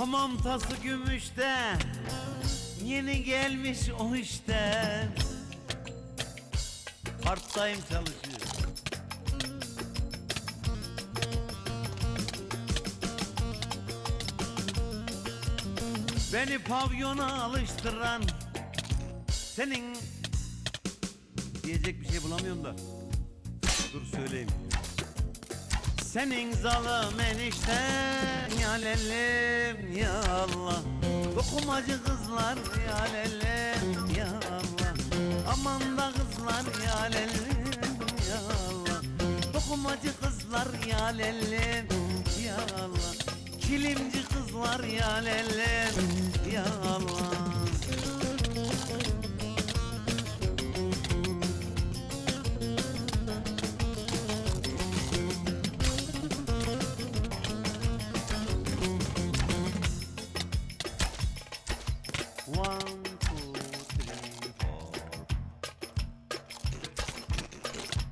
Hamam tası gümüşte Yeni gelmiş o işte Part time çalışıyor. Beni pavyona alıştıran Senin. Diyecek bir şey bulamıyorum da. Dur söyleyeyim. Senin zalim enişten ya lellim ya Allah. Dokumacı kızlar ya lellim ya Allah. Aman da kızlar ya lellim ya Allah. Dokumacı kızlar ya lellim ya Allah. Kilimci kızlar ya lellim ya Allah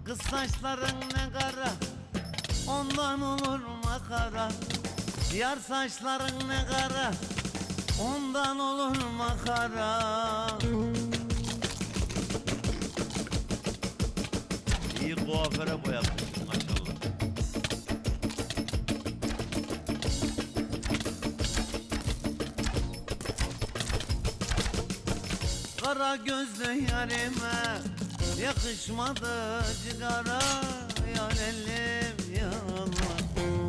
Kız saçların ne kara? Ondan olur makara. Yar saçların ne kara? Ondan olur makara. İyi kuaföre boyatmışsın maşallah. Kara gözlü yarime Yakışmadı cigara Ya lellim ya Allah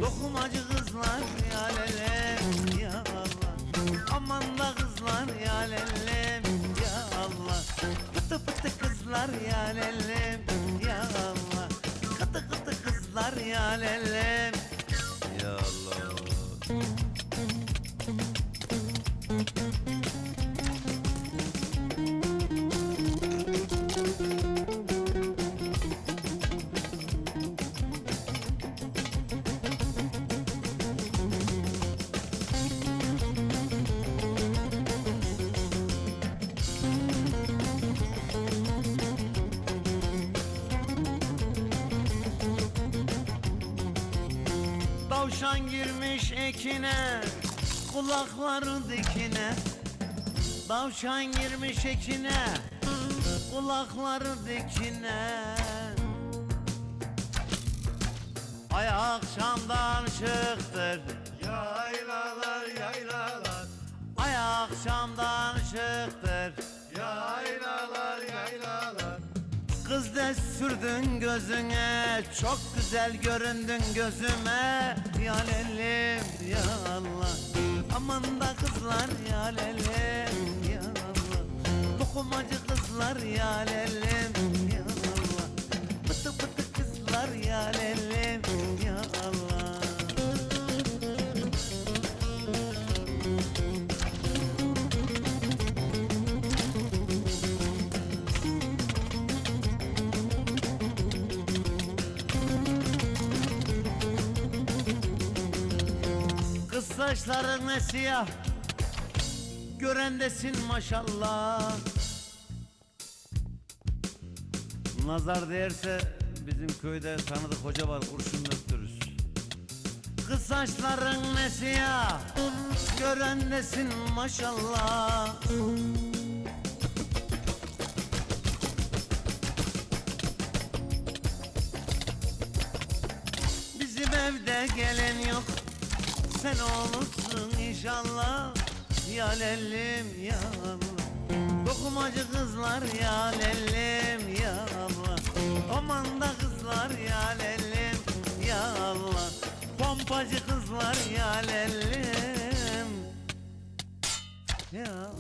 Dokumacı kızlar ya lellim ya Allah Aman da kızlar ya lellim ya Allah Pıtı kızlar ya lellim ya Allah Kıtı kıtı kızlar ya lellim Tavşan girmiş ekine Kulakları dikine. Tavşan girmiş ekine Kulakları dikine. Ay akşamdan şıktır Yaylalar yaylalar. Ay akşamdan Da sürdün gözüne Çok güzel göründün gözüme. Ya lellim ya Allah. Aman da kızlar ya lellim ya Allah. Dokumacı kızlar ya saçların ne siyah Görendesin maşallah. Nazar değerse bizim köyde tanıdık hoca var kurşun döktürürüz. Kız saçların ne siyah Görendesin maşallah. Bizim evde gelen yok Sen olursun inşallah Ya lellim ya Dokumacı kızlar ya lellim ya Allah Aman da kızlar ya lellim ya Pompacı kızlar ya lellim Ya